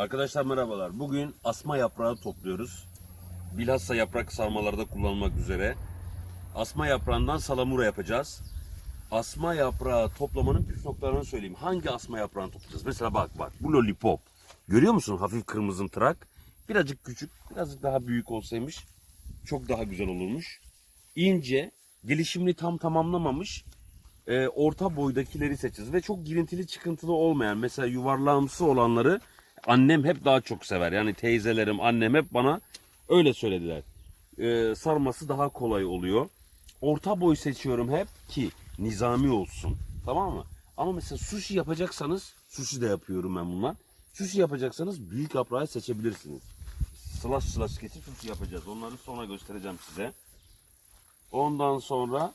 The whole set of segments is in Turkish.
Arkadaşlar merhabalar. Bugün asma yaprağı topluyoruz. Bilhassa yaprak sarmalarda kullanmak üzere. Asma yaprağından salamura yapacağız. Asma yaprağı toplamanın püf noktalarını söyleyeyim. Hangi asma yaprağını toplayacağız? Mesela bak bak bu lollipop. Görüyor musun hafif kırmızımtırak? Birazcık küçük, birazcık daha büyük olsaymış çok daha güzel olurmuş. İnce, gelişimini tam tamamlamamış e, orta boydakileri seçeceğiz. Ve çok girintili çıkıntılı olmayan mesela yuvarlağımsı olanları annem hep daha çok sever. Yani teyzelerim, annem hep bana öyle söylediler. E, sarması daha kolay oluyor. Orta boy seçiyorum hep ki nizami olsun. Tamam mı? Ama mesela sushi yapacaksanız, sushi de yapıyorum ben bunlar. Sushi yapacaksanız büyük yaprağı seçebilirsiniz. Slash slash kesip sushi yapacağız. Onları sonra göstereceğim size. Ondan sonra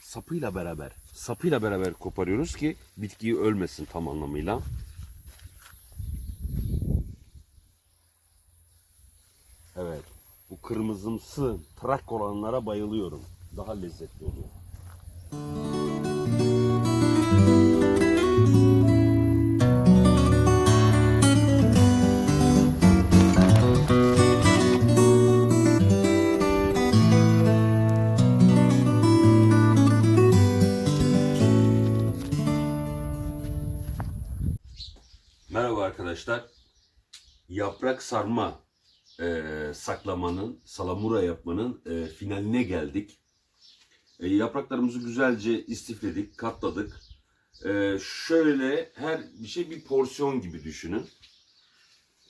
sapıyla beraber, sapıyla beraber koparıyoruz ki bitkiyi ölmesin tam anlamıyla. Evet. Bu kırmızımsı trak olanlara bayılıyorum. Daha lezzetli oluyor. Merhaba arkadaşlar. Yaprak sarma e, saklamanın, salamura yapmanın e, finaline geldik. E, yapraklarımızı güzelce istifledik, katladık. E, şöyle her bir şey bir porsiyon gibi düşünün.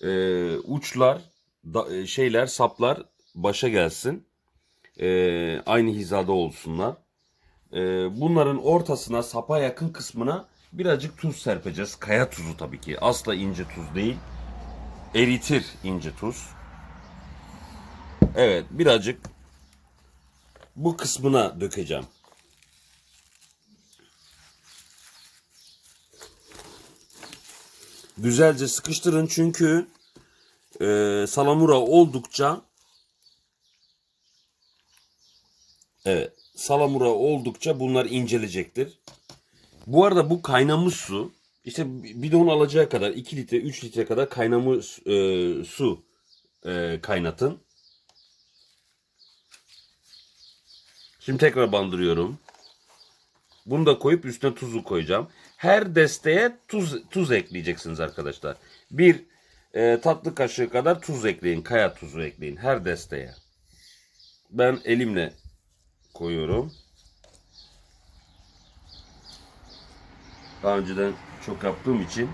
E, uçlar, da, e, şeyler, saplar başa gelsin. E, aynı hizada olsunlar. E, bunların ortasına, sapa yakın kısmına birazcık tuz serpeceğiz. Kaya tuzu tabii ki. Asla ince tuz değil. Eritir ince tuz. Evet, birazcık bu kısmına dökeceğim. Güzelce sıkıştırın çünkü e, salamura oldukça evet salamura oldukça bunlar incelecektir. Bu arada bu kaynamış su işte bidon alacağı kadar 2 litre 3 litre kadar kaynamış e, su e, kaynatın. Şimdi tekrar bandırıyorum. Bunu da koyup üstüne tuzu koyacağım. Her desteğe tuz tuz ekleyeceksiniz arkadaşlar. Bir e, tatlı kaşığı kadar tuz ekleyin. Kaya tuzu ekleyin her desteğe. Ben elimle koyuyorum. Daha önceden çok yaptığım için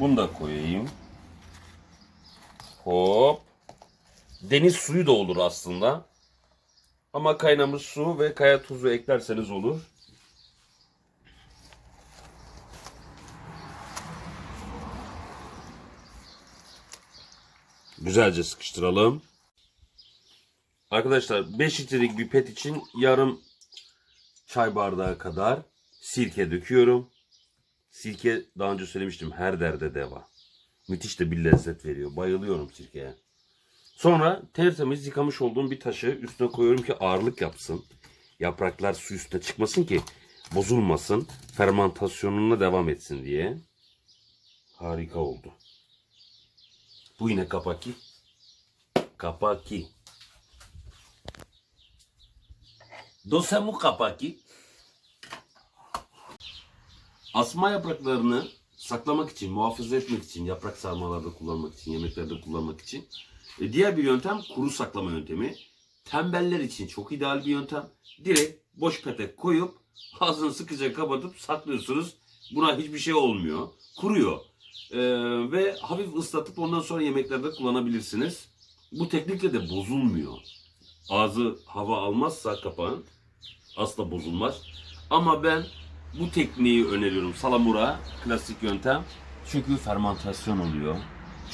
bunu da koyayım. Hop. Deniz suyu da olur aslında. Ama kaynamış su ve kaya tuzu eklerseniz olur. Güzelce sıkıştıralım. Arkadaşlar 5 litrelik bir pet için yarım çay bardağı kadar sirke döküyorum. Sirke daha önce söylemiştim her derde deva. Müthiş de bir lezzet veriyor. Bayılıyorum sirkeye. Sonra tertemiz yıkamış olduğum bir taşı üstüne koyuyorum ki ağırlık yapsın. Yapraklar su üstüne çıkmasın ki bozulmasın. Fermentasyonuna devam etsin diye. Harika oldu. Bu yine kapaki. Kapaki. Dosemu kapaki. Asma yapraklarını saklamak için, muhafaza etmek için, yaprak sarmalarda kullanmak için, yemeklerde kullanmak için diğer bir yöntem kuru saklama yöntemi. Tembeller için çok ideal bir yöntem. Direkt boş petek koyup ağzını sıkıca kapatıp saklıyorsunuz. Buna hiçbir şey olmuyor. Kuruyor. E, ve hafif ıslatıp ondan sonra yemeklerde kullanabilirsiniz. Bu teknikle de bozulmuyor. Ağzı hava almazsa kapağın asla bozulmaz. Ama ben bu tekniği öneriyorum. Salamura klasik yöntem. Çünkü fermentasyon oluyor.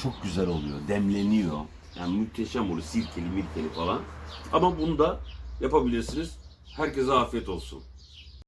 Çok güzel oluyor. Demleniyor. Yani muhteşem oluyor. Sirkeli mirkeli falan. Ama bunu da yapabilirsiniz. Herkese afiyet olsun.